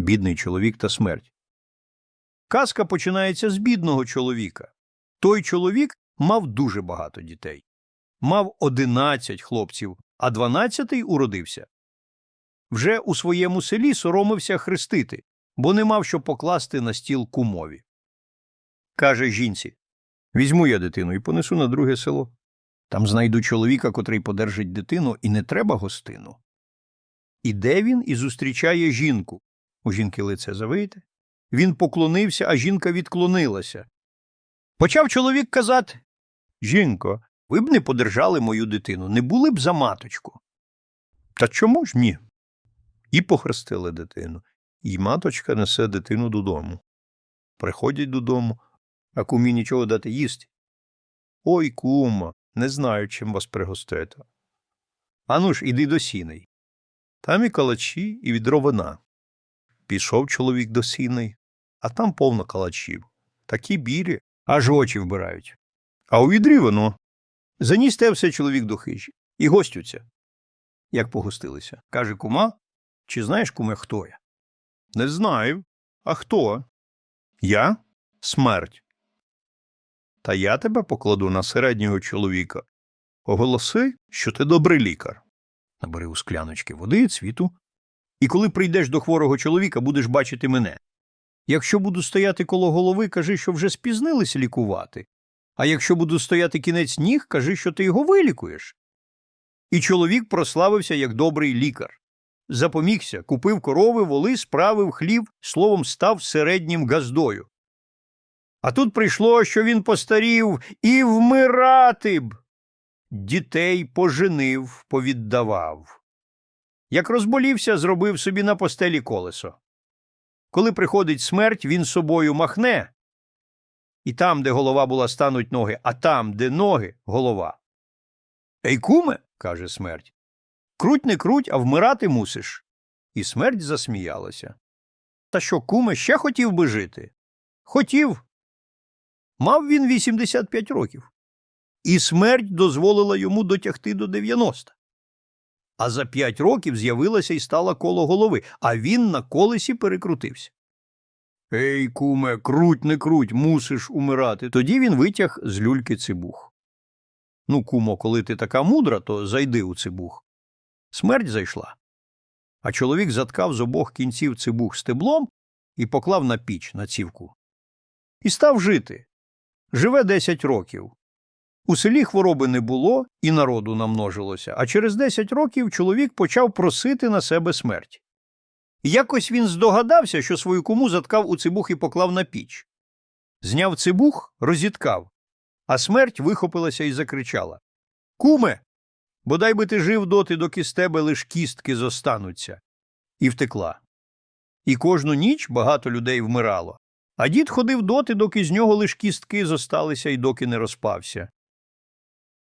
Бідний чоловік та смерть. Казка починається з бідного чоловіка. Той чоловік мав дуже багато дітей. Мав одинадцять хлопців, а дванадцятий уродився. Вже у своєму селі соромився хрестити, бо не мав що покласти на стіл кумові. Каже жінці Візьму я дитину і понесу на друге село. Там знайду чоловіка, котрий подержить дитину, і не треба гостину. Іде він і зустрічає жінку. У жінки лице завите. Він поклонився, а жінка відклонилася. Почав чоловік казати Жінко, ви б не подержали мою дитину, не були б за маточку. Та чому ж ні? І похрестили дитину, і маточка несе дитину додому. Приходять додому, а кумі нічого дати їсти. Ой, кума, не знаю, чим вас пригостити. Ану ж, іди до сіней. Там і калачі, і відро вина. Пішов чоловік до сіней, а там повно калачів. Такі білі, аж очі вбирають. А у відрі воно. Заніс те все чоловік до хижі. І гостються. Як погостилися. Каже кума, чи знаєш, куме, хто я? Не знаю. А хто? Я? Смерть. Та я тебе покладу на середнього чоловіка. Оголоси, що ти добрий лікар. Набери у скляночки води, цвіту. І коли прийдеш до хворого чоловіка, будеш бачити мене. Якщо буду стояти коло голови, кажи, що вже спізнилися лікувати. А якщо буду стояти кінець ніг, кажи, що ти його вилікуєш. І чоловік прославився як добрий лікар. Запомігся, купив корови, воли, справив хлів, словом, став середнім газдою. А тут прийшло, що він постарів і вмирати б. Дітей поженив, повіддавав. Як розболівся, зробив собі на постелі колесо. Коли приходить смерть, він собою махне. І там, де голова була, стануть ноги, а там, де ноги, голова. Ей, куме, каже смерть. Круть не круть, а вмирати мусиш. І смерть засміялася. Та що, куме, ще хотів би жити? Хотів. Мав він 85 років. І смерть дозволила йому дотягти до 90. А за п'ять років з'явилася і стала коло голови, а він на колесі перекрутився. Ей, куме, круть не круть, мусиш умирати. Тоді він витяг з люльки цибух. Ну, кумо, коли ти така мудра, то зайди у цибух. Смерть зайшла. А чоловік заткав з обох кінців цибух стеблом і поклав на піч на цівку. І став жити. Живе десять років. У селі хвороби не було і народу намножилося, а через десять років чоловік почав просити на себе смерть. Якось він здогадався, що свою куму заткав у цибух і поклав на піч. Зняв цибух, розіткав, а смерть вихопилася і закричала Куме, бодай би ти жив доти, доки з тебе лиш кістки зостануться. І втекла. І кожну ніч багато людей вмирало. А дід ходив доти, доки з нього лиш кістки зосталися і доки не розпався.